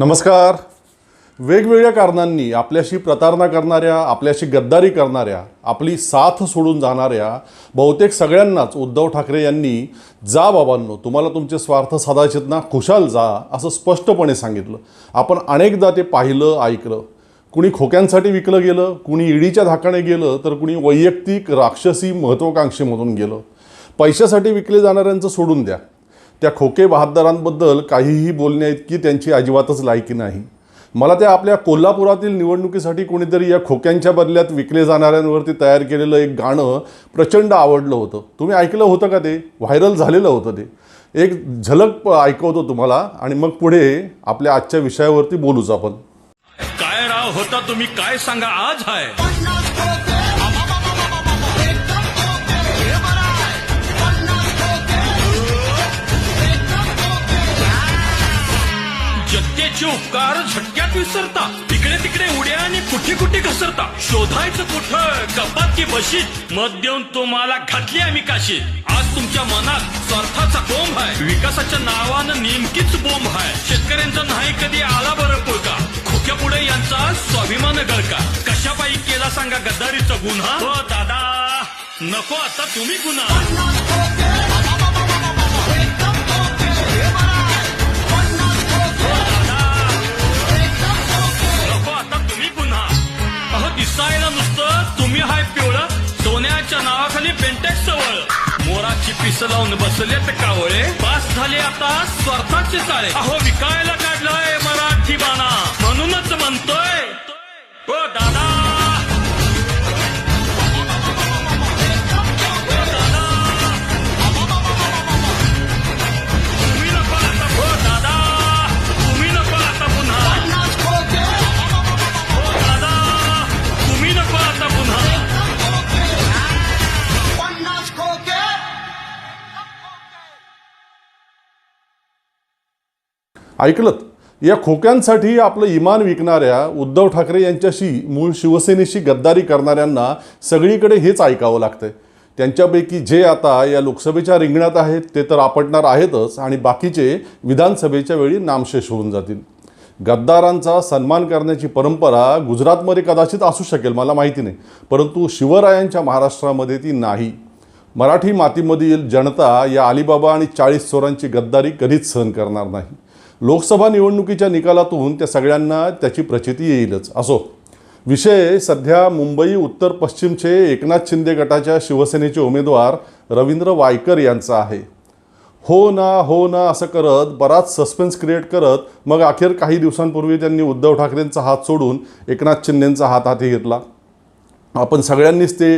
नमस्कार. वेगवेगळ्या कारणांनी आपल्याशी प्रतारणा करणाऱ्या आपल्याशी गद्दारी करणाऱ्या आपली साथ सोडून जाणाऱ्या बहुतेक सगळ्यांनाच उद्धव ठाकरे यांनी जा बाबांनो तुम्हाला तुमचे स्वार्थ साधायचेत ना खुशाल जा असं स्पष्टपणे सांगितलं. आपण अनेकदा ते पाहिलं ऐकलं. कुणी खोक्यांसाठी विकलं गेलं कुणी ईडीच्या धाकाने गेलं तर कुणी वैयक्तिक राक्षसी महत्त्वाकांक्षेमधून गेलं. पैशासाठी विकले जाणाऱ्यांचं सोडून द्या. त्या खोके बहादरांबद्दल काहीही बोलण्याइतकी त्यांची अजिबातच लायकी नाही. मला त्या आपल्या कोल्हापुरातील निवडणुकीसाठी कोणीतरी या खोक्यांच्या बदल्यात विकले जाणाऱ्यांवरती तयार केलेलं एक गाणं प्रचंड आवडलं होतं. तुम्ही ऐकलं होतं का ते? व्हायरल झालेलं होतं ते. एक झलक ऐकवतो तुम्हाला आणि मग पुढे आपल्या आजच्या विषयावरती बोलूच आपण. काय राव होता तुम्ही? काय सांगा? आज आहे सत्तेचे उपकार झटक्यात विसरता. तिकडे तिकडे उड्या आणि कुठे कुठे घसरता. शोधायचं कुठं? कपात की बशीत? मत देऊन तुम्हाला घातली आम्ही काशीत. आज तुमच्या मनात स्वार्थाचा कोंब आहे. विकासाच्या नावानं नेमकीच बोंब आहे. शेतकऱ्यांचा नाही कधी आला बरं पुळका खोक्या पुढे यांचा स्वाभिमान गळका. कशापायी केला सांगा गद्दारीचा गुन्हा? हो दादा. नको आता तुम्ही गुन्हा. अहो दिसायला नुसतं. तुम्ही हाय पिवळं. सोन्याच्या नावाखाली पेंटेक्स सवळ मोराची पिस लावून बसले ते कावळे. पास झाले आता स्वार्थाचे चाळे. अहो विकायला काढलंय मराठी बाणा. म्हणूनच म्हणतोय. ओ दादा. ऐकलत. या खोक्यांसाठी आपलं इमान विकणाऱ्या उद्धव ठाकरे यांच्याशी मूळ शिवसेनेशी गद्दारी करणाऱ्यांना सगळीकडे हेच ऐकावं लागतंय. त्यांच्यापैकी जे आता या लोकसभेच्या रिंगणात आहेत ते तर आपटणार आहेतच आणि बाकीचे विधानसभेच्या वेळी नामशेष होऊन जातील. गद्दारांचा सन्मान करण्याची परंपरा गुजरातमध्ये कदाचित असू शकेल मला माहिती नाही. परंतु शिवरायांच्या महाराष्ट्रामध्ये ती नाही. मराठी मातीमधील जनता या अलिबाबा आणि चाळीस चोरांची गद्दारी कधीच सहन करणार नाही. लोकसभा निवडणुकीच्या निकालातून त्या सगळ्यांना त्याची प्रचिती येईलच. असो. विषय सध्या मुंबई उत्तर पश्चिमचे एकनाथ शिंदे गटाच्या शिवसेनेचे उमेदवार रवींद्र वायकर यांचा आहे. हो ना हो ना असं करत बराच सस्पेन्स क्रिएट करत मग अखेर काही दिवसांपूर्वी त्यांनी उद्धव ठाकरेंचा हात सोडून एकनाथ शिंदेंचा हात हाती घेतला. आपण सगळ्यांनीच ते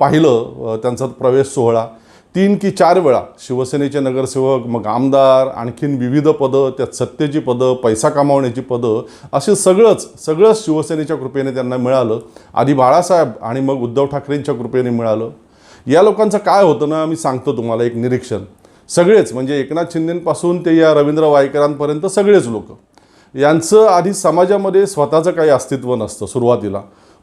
पाहिलं त्यांचा प्रवेश सोहळा. तीन की चार वेळा शिवसेनेचे नगरसेवक मग आमदार आणखीन विविध पदं त्यात सत्तेची पदं पैसा कमावण्याची पदं असे सगळंच सगळंच शिवसेनेच्या कृपेने त्यांना मिळालं. आधी बाळासाहेब आणि मग उद्धव ठाकरेंच्या कृपेने मिळालं. या लोकांचं काय होतं ना मी सांगतो तुम्हाला एक निरीक्षण. सगळेच म्हणजे एकनाथ शिंदेपासून ते या रवींद्र वायकरांपर्यंत सगळेच लोक. यांचं आधी समाजामध्ये स्वतःचं काही अस्तित्व नसतं सुरुवातीला.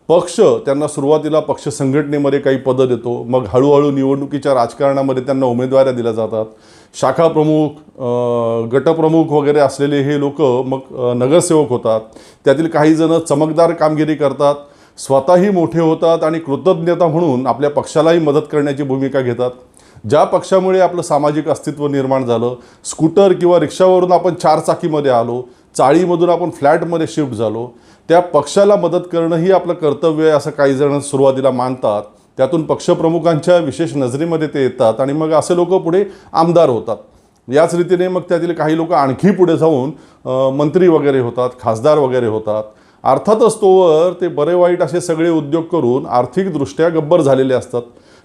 पक्ष त्यांना सुरुवातीला पक्ष संघटनेमध्ये काही पदं देतो मग हळूहळू निवडणुकीच्या राजकारणामध्ये त्यांना उमेदवाऱ्या दिल्या जातात. शाखा प्रमुख गटप्रमुख वगैरे असलेले हे लोक मग नगरसेवक होतात. त्यातील काहीजणं चमकदार कामगिरी करतात स्वतःही मोठे होतात आणि कृतज्ञता म्हणून आपल्या पक्षालाही मदत करण्याची भूमिका घेतात. ज्या पक्षामुळे आपलं सामाजिक अस्तित्व निर्माण झालं स्कूटर किंवा रिक्षावरून आपण चारचाकीमध्ये आलो चाळीमधून आपण फ्लॅटमध्ये शिफ्ट झालो त्या पक्षाला मदत करणं ही आपलं कर्तव्य आहे असं काही जण सुरुवातीला मानतात. त्यातून पक्षप्रमुखांच्या विशेष नजरेमध्ये ते येतात आणि मग असे लोक पुढे आमदार होतात. याच रीतीने मग त्यातील काही लोक आणखी पुढे जाऊन मंत्री वगैरे होतात खासदार वगैरे होतात. अर्थातच तोवर ते बरे वाईट असे सगळे उद्योग करून आर्थिकदृष्ट्या गब्बर झालेले असतात.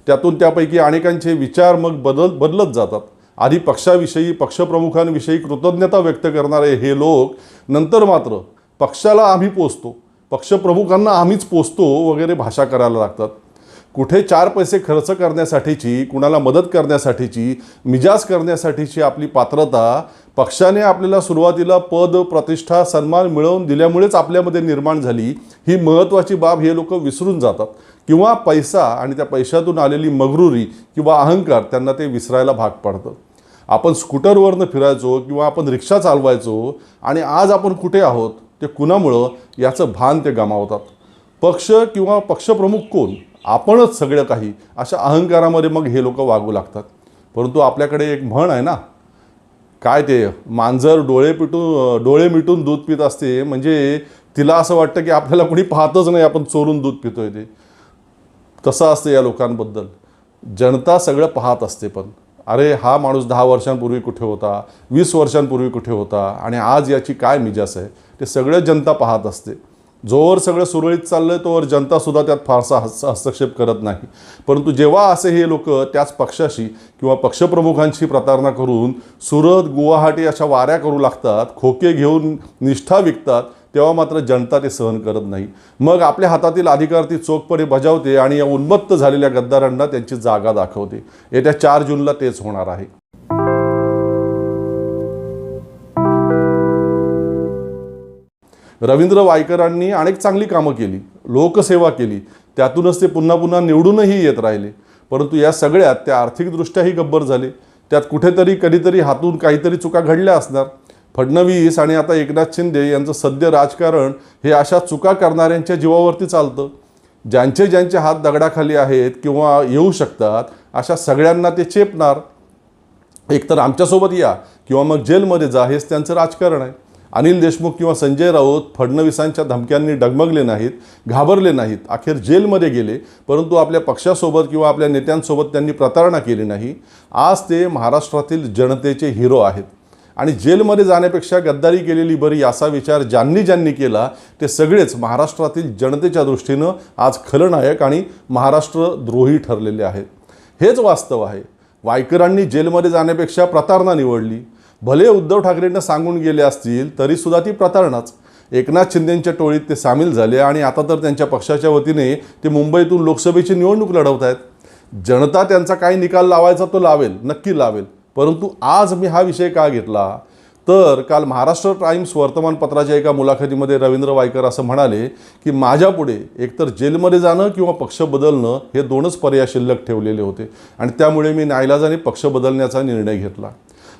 त्यातून त्यापैकी अनेकांचे विचार मग बदल बदलत जातात. आधी पक्षाविषयी पक्षप्रमुखांविषयी कृतज्ञता व्यक्त करणारे हे लोक नंतर मात्र पक्षाला आम्ही पोचतो. पक्षप्रमुखांना आम्हीच पोचतो वगैरे भाषा करायला लागतात. कुठे चार पैसे खर्च करण्यासाठीची कुणाला मदत करण्यासाठीची मिजाज करण्यासाठीची आपली पात्रता पक्षाने आपल्याला सुरुवातीला पद प्रतिष्ठा सन्मान मिळवून दिल्यामुळेच आपल्यामध्ये निर्माण झाली. ही महत्त्वाची बाब हे लोक विसरून जातात. किंवा पैसा आणि त्या पैशातून आलेली मगरुरी किंवा अहंकार त्यांना ते विसरायला भाग पडतं. आपण स्कूटरवरनं फिरायचो किंवा आपण रिक्षा चालवायचो आणि आज आपण कुठे आहोत? ते कुणामुळं याचं भान ते गमावतात? पक्ष किंवा पक्षप्रमुख कोण? आपणच सगळं काही. अशा अहंकारामध्ये मग हे लोक वागू लागतात. परंतु आपल्याकडे एक म्हण आहे ना काय ते मांजर डोळे पिटून डोळे मिटून दूध पित असते. म्हणजे तिला असं वाटतं की आपल्याला कोणी पाहतच नाही आपण चोरून दूध पितोय ते. तसं असतं या लोकांबद्दल. जनता सगळं पाहत असते पण. अरे हा माणूस दहा वर्षांपूर्वी कुठे होता? वीस वर्षांपूर्वी कुठे होता? आणि आज याची काय मिजास आहे? ते सगळं जनता पाहत असते. जोवर सगळं सुरळीत चाललं आहे तोवर जनतासुद्धा त्यात फारसा हस्त हस्तक्षेप करत नाही. परंतु जेव्हा असे हे लोक त्याच पक्षाशी किंवा पक्षप्रमुखांशी प्रतारणा करून सुरत गुवाहाटी अशा वाऱ्या करू लागतात खोके घेऊन निष्ठा विकतात तेव्हा मात्र जनता ते सहन करत नाही. मग आपल्या हातातील अधिकार ती चोखपणे बजावते आणि या उन्मत्त झालेल्या गद्दारांना त्यांची जागा दाखवते. येत्या चार जूनला तेच होणार आहे. रवींद्र वायकरांनी अनेक चांगली कामं केली लोकसेवा केली. त्यातूनच ते पुन्हा पुन्हा निवडूनही येत राहिले. परंतु या सगळ्यात त्या आर्थिकदृष्ट्याही गब्बर झाले. त्यात कुठेतरी कधीतरी हातून काहीतरी चुका घडल्या असणार. फडणवीस आणि आता एकनाथ शिंदे यांचं सद्य राजकारण हे अशा चुका करणाऱ्यांच्या जीवावरती चालतं. ज्यांचे ज्यांचे हात दगडाखाली आहेत किंवा येऊ शकतात अशा सगळ्यांना ते चेपणार. एकतर आमच्यासोबत या किंवा मग जेलमध्ये जा हेच त्यांचं राजकारण आहे. अनिल देशमुख किंवा संजय राऊत फडणवीसांच्या धमक्यांनी डगमगले नाहीत घाबरले नाहीत अखेर जेलमध्ये गेले परंतु आपल्या पक्षासोबत किंवा आपल्या नेत्यांसोबत त्यांनी प्रतारणा केली नाही. आज ते महाराष्ट्रातील जनतेचे हिरो आहेत. आणि जेलमध्ये जाण्यापेक्षा गद्दारी केलेली बरी असा विचार ज्यांनी ज्यांनी केला ते सगळेच महाराष्ट्रातील जनतेच्या दृष्टीनं आज खलनायक आणि महाराष्ट्रद्रोही ठरलेले आहेत. हेच वास्तव आहे. वायकरांनी जेलमध्ये जाण्यापेक्षा प्रतारणा निवडली. भले उद्धव ठाकरेंना सांगून गेले असतील तरीसुद्धा ती प्रतारणाच. एकनाथ शिंदेंच्या टोळीत ते सामील झाले आणि आता तर त्यांच्या पक्षाच्या वतीने ते मुंबईतून लोकसभेची निवडणूक लढवत आहेत जनता त्यांचा काय निकाल लावायचा तो लावेल नक्की लावेल. परंतु आज मी हा विषय का घेतला? तर काल महाराष्ट्र टाईम्स वर्तमानपत्राच्या एका मुलाखतीमध्ये रवींद्र वायकर असं म्हणाले की माझ्यापुढे एकतर जेलमध्ये जाणं किंवा पक्ष बदलणं हे दोनच पर्याय शिल्लक ठेवलेले होते आणि त्यामुळे मी नाईलाजाने पक्ष बदलण्याचा निर्णय घेतला.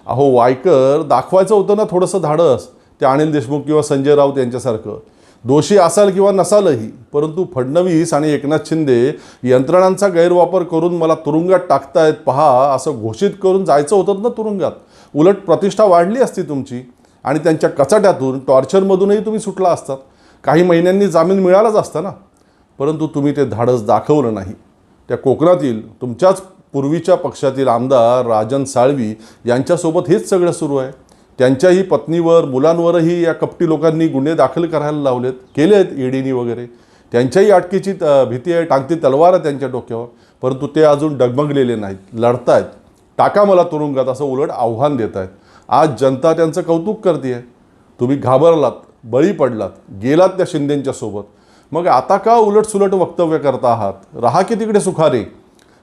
अहो वायकर दाखवायचं होतं ना थोडंसं धाडस ते अनिल देशमुख किंवा संजय राऊत यांच्यासारखं. दोषी असाल किंवा नसालही परंतु फडणवीस आणि एकनाथ शिंदे यंत्रणांचा गैरवापर करून मला तुरुंगात टाकतायत पहा असं घोषित करून जायचं होतं ना तुरुंगात. उलट प्रतिष्ठा वाढली असती तुमची आणि त्यांच्या कचाट्यातून टॉर्चरमधूनही तुम्ही सुटला असतात काही महिन्यांनी जामीन मिळालाच असता ना. परंतु तुम्ही ते धाडस दाखवलं नाही. त्या कोकणातील तुमच्याच पूर्वीच्या पक्षातील आमदार राजन साळवी यांच्यासोबत हेच सगळं सुरू आहे. त्यांच्याही पत्नीवर मुलांवरही या कपटी लोकांनी गुन्हे दाखल करायला लावलेत केले आहेत ईडीनी वगैरे. त्यांच्याही अटकेची त- भीती आहे टांगती तलवार आहे त्यांच्या डोक्यावर. परंतु ते अजून डगमगलेले नाहीत लढतायत. टाका मला तुरुंगात असं उलट आव्हान देत आहेत. आज जनता त्यांचं कौतुक करते तुम्ही घाबरलात बळी पडलात गेलात त्या शिंदेंच्या सोबत. मग आता का उलटसुलट वक्तव्य करता आहात? राहा की तिकडे सुखारे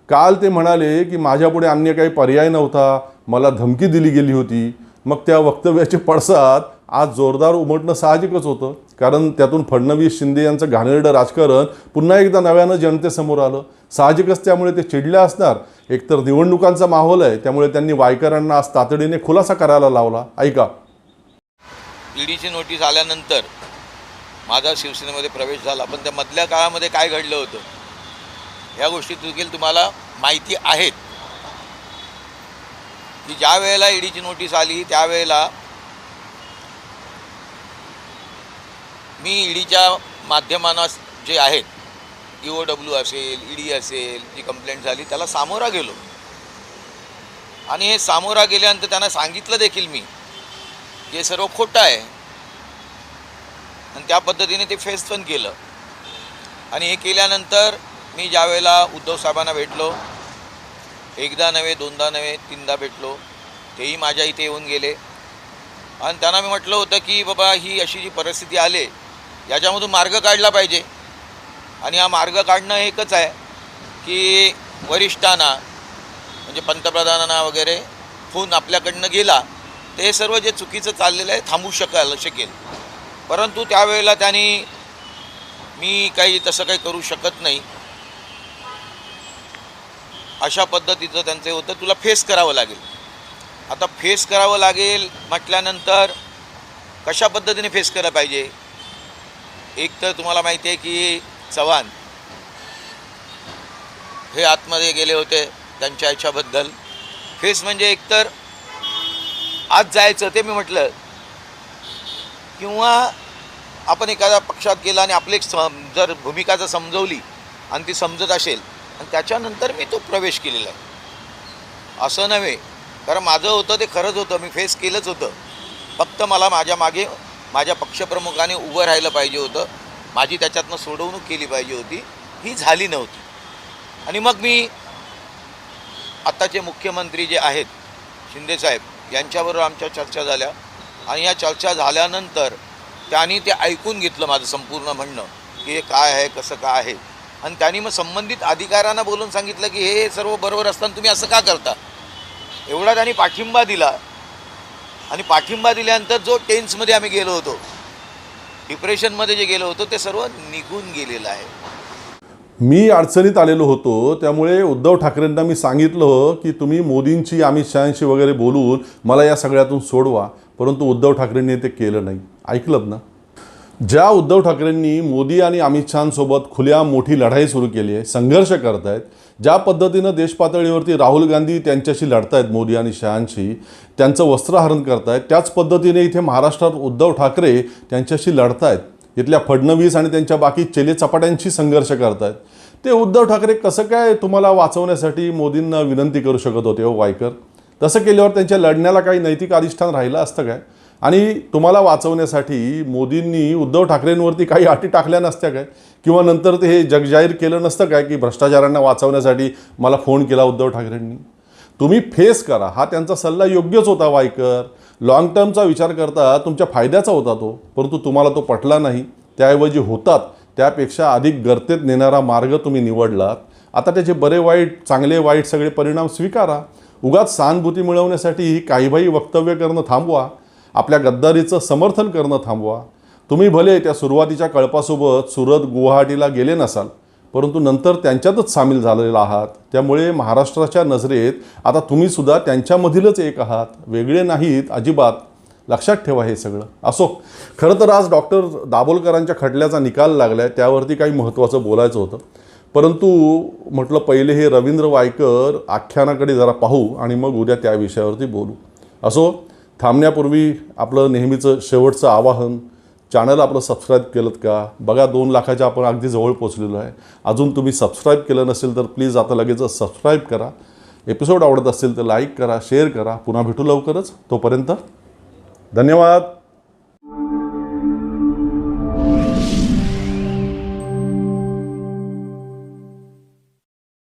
काल ते म्हणाले की माझ्यापुढे अन्य काही पर्याय नव्हता. मला धमकी दिली गेली होती. मग त्या वक्तव्याचे पडसाद आज जोरदार उमटणं साहजिकच होतं. कारण त्यातून फडणवीस शिंदे यांचं घाणेरडं राजकारण पुन्हा एकदा नव्यानं जनतेसमोर आलं. साहजिकच त्यामुळे ते चिडले असणार. एकतर निवडणुकांचा माहोल आहे त्यामुळे त्यांनी वायकरांना आज तातडीने खुलासा करायला लावला. ऐका. ईडीची नोटीस आल्यानंतर माझा शिवसेनेमध्ये प्रवेश झाला. पण त्या मधल्या काळामध्ये काय घडलं होतं? या गोष्टी देखील तुम्हाला माहिती आहेत की ज्या वेळेला ईडीची नोटीस आली त्यावेळेला मी ईडीच्या माध्यमांना जे आहेत ई ओ डब्ल्यू असेल ईडी असेल जी कंप्लेंट झाली त्याला सामोरा गेलो. आणि हे सामोरा गेल्यानंतर त्यांना सांगितलं देखील मी हे सर्व खोटं आहे. आणि त्या पद्धतीने ते फेस पण केलं. आणि हे केल्यानंतर मी ज्या वेळेला उद्धव साहेबांना भेटलो एकदा नव्हे दोनदा नव्हे तीनदा भेटलो. तेही माझ्या इथे येऊन गेले. आणि त्यांना मी म्हटलं होतं की बाबा ही अशी जी परिस्थिती आली याच्यामधून मार्ग काढला पाहिजे. आणि हा मार्ग काढणं एकच आहे की वरिष्ठांना म्हणजे पंतप्रधानांना वगैरे फोन आपल्याकडनं गेला ते हे सर्व जे चुकीचं चाललेलं आहे थांबू शकाल शकेल. परंतु त्यावेळेला त्यांनी मी काही तसं काही करू शकत नाही. अशा पद्धतीचं त्यांचं होतं. तुला फेस करावं लागेल. आता फेस करावं लागेल म्हटल्यानंतर कशा पद्धतीने फेस केलं पाहिजे? एक तर तुम्हाला माहिती आहे की चव्हाण हे आतमध्ये गेले होते त्यांच्या याच्याबद्दल फेस म्हणजे एकतर आज जायचं ते मी म्हटलं. किंवा आपण एखाद्या पक्षात गेला आणि आपली एक सम जर भूमिका जर समजवली आणि ती समजत असेल आणि त्याच्यानंतर मी तो प्रवेश केलेला आहे. असं नव्हे कारण माझं होतं ते खरंच होतं मी फेस केलंच होतं. फक्त मला माझ्या मागे माझ्या पक्षप्रमुखाने उभं राहिलं पाहिजे होतं. माझी त्याच्यातनं सोडवणूक केली पाहिजे होती. ही झाली नव्हती. आणि मग मी आत्ताचे मुख्यमंत्री जे आहेत शिंदेसाहेब यांच्याबरोबर आमच्या चर्चा झाल्या. आणि या चर्चा झाल्यानंतर त्यांनी ते ऐकून घेतलं माझं संपूर्ण म्हणणं की हे काय आहे कसं काय आहे. आणि त्यांनी मग संबंधित अधिकाऱ्यांना बोलून सांगितलं की हे सर्व बरोबर असताना तुम्ही असं का करता? एवढा त्यांनी पाठिंबा दिला. आणि पाठिंबा दिल्यानंतर जो टेन्समध्ये आम्ही गेलो होतो डिप्रेशनमध्ये जे गेलो होतो ते सर्व निघून गेलेलं आहे. मी अडचणीत आलेलो होतो त्यामुळे उद्धव ठाकरेंना मी सांगितलं की तुम्ही मोदींची अमित शहाशी वगैरे बोलून मला या सगळ्यातून सोडवा. परंतु उद्धव ठाकरेंनी ते केलं नाही. ऐकलं ना? ज्या उद्धव ठाकरेंनी मोदी आणि अमित शहांसोबत खुल्या मोठी लढाई सुरू केली आहे संघर्ष करतायत ज्या पद्धतीनं देशपातळीवरती राहुल गांधी त्यांच्याशी लढतायत मोदी आणि शहांशी त्यांचं वस्त्रहरण करतायत त्याच पद्धतीने इथे महाराष्ट्रात उद्धव ठाकरे त्यांच्याशी लढतायत. इथल्या फडणवीस आणि त्यांच्या बाकी चेले चपाट्यांशी संघर्ष करतायत. ते उद्धव ठाकरे कसं काय तुम्हाला वाचवण्यासाठी मोदींना विनंती करू शकत होते हो वायकर? तसं केल्यावर त्यांच्या लढण्याला काही नैतिक अधिष्ठान राहिलं असतं काय? आणि तुम्हाला वाचवण्यासाठी मोदींनी उद्धव ठाकरेंवरती काही अटी टाकल्या नसत्या काय? किंवा नंतर ते हे जगजाहीर केलं नसतं काय की भ्रष्टाचारांना वाचवण्यासाठी मला फोन केला उद्धव ठाकरेंनी? तुम्ही फेस करा. हा त्यांचा सल्ला योग्यच होता वायकर. लॉंग टर्मचा विचार करता तुमच्या फायद्याचा होता तो. परंतु तुम्हाला तो पटला नाही. त्याऐवजी होतात. त्यापेक्षा अधिक गर्तेत नेणारा मार्ग तुम्ही निवडलात. आता त्याचे बरे वाईट चांगले वाईट सगळे परिणाम स्वीकारा. उगाच सहानुभूती मिळवण्यासाठी काही काहीबाही वक्तव्य करणं थांबवा. आपल्या गद्दारीचं समर्थन करणं थांबवा. तुम्ही भले त्या सुरुवातीच्या कळपासोबत सुरत गुवाहाटीला गेले नसाल परंतु नंतर त्यांच्यातच सामील झालेला आहात. त्यामुळे महाराष्ट्राच्या नजरेत आता तुम्ही सुद्धा त्यांच्यामधीलच एक आहात. वेगळे नाहीत अजिबात. लक्षात ठेवा हे सगळं. असो खरं तर आज डॉक्टर दाभोलकरांच्या खटल्याचा निकाल लागला आहे त्यावरती काही महत्त्वाचं बोलायचं होतं. परंतु म्हटलं पहिले हे रवींद्र वायकर आख्यानाकडे जरा पाहू आणि मग उद्या त्या विषयावरती बोलू. असो थांबण्यापूर्वी आपलं नेहमीचं शेवटचं आवाहन चॅनल आपलं सबस्क्राईब केलं का? बघा दोन लाखाच्या आपण अगदी जवळ पोचलेलो आहे. अजून तुम्ही सबस्क्राईब केलं नसेल तर प्लीज आता लगेच सबस्क्राईब करा. एपिसोड आवडत असेल तर लाईक करा शेअर करा. पुन्हा भेटू लवकरच. तोपर्यंत धन्यवाद.